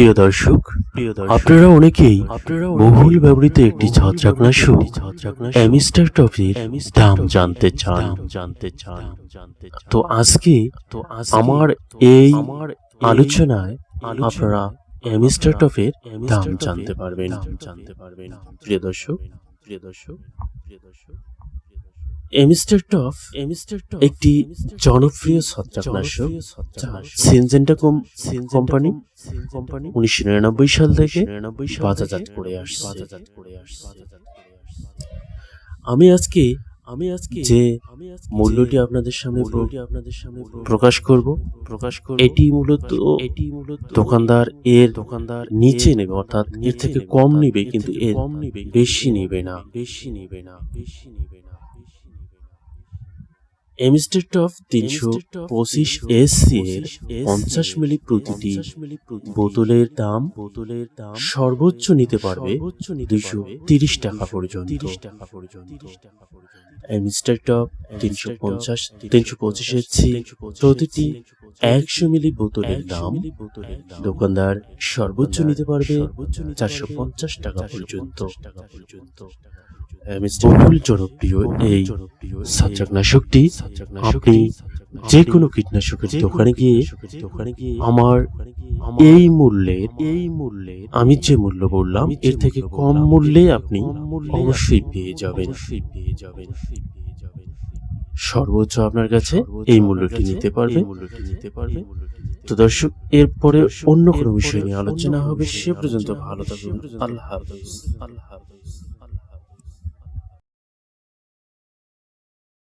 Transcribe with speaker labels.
Speaker 1: প্রিয় দর্শক প্রিয় দর্শক আপনারা অনেকেই বহুল ব্যবহৃত একটি ছত্রাকনাশক অ্যামিস্টার টফির দাম জানতে চান। জানতে চান তো আজকে তো আমার এই আমার আলোচনায় আপনারা অ্যামিস্টার টফের দাম জানতে পারবেন। জানতে পারবেন। প্রিয় দর্শক প্রিয় দর্শক প্রিয় দর্শক এমিস্টার টফ এমিস্টার টফ একটি জনপ্রিয় ছত্রাকনাশক সিনজেন্টা কোম্পানি উনিশশো নিরানব্বই সাল থেকে বাজারজাত করে আসছে। আমি আজকে আমি আজকে যে মূল্যটি আপনাদের সামনে আপনাদের সামনে প্রকাশ করব প্রকাশ করব এটি মূলত এটি মূলত দোকানদার এর দোকানদার নিচে নেবে অর্থাৎ এর থেকে কম নিবে কিন্তু এর কম নিবে বেশি নিবে না। বেশি নিবে না বেশি নিবে না। এমিস্টেট অফ তিনশো পঁচিশ এসসি এর পঞ্চাশ মিলি প্রতিটি বোতলের দাম বোতলের দাম সর্বোচ্চ নিতে পারবে দুইশো তিরিশ টাকা পর্যন্ত। টাকা পর্যন্ত। এমিস্টেট অফ তিনশো পঞ্চাশ তিনশো পঁচিশ এসসি প্রতিটি একশো মিলি বোতলের দাম দোকানদার সর্বোচ্চ নিতে পারবে চারশো পঞ্চাশ টাকা পর্যন্ত। বহুল জনপ্রিয় এই ছত্রাকনাশকটি আপনি যে কোনো কীটনাশকের দোকানে গিয়ে দোকানে গিয়ে আমার এই মূল্যে এই মূল্যে আমি যে মূল্য বললাম এর থেকে কম মূল্যে আপনি অবশ্যই পেয়ে যাবেন। পেয়ে যাবেন। সর্বোচ্চ আপনার কাছে এই মূল্যটি নিতে পারবে। তো দর্শক এরপরে অন্য কোনো বিষয় নিয়ে আলোচনা হবে সে পর্যন্ত ভালো থাকবেন আল্লাহ আল্লাহ হাফিজ।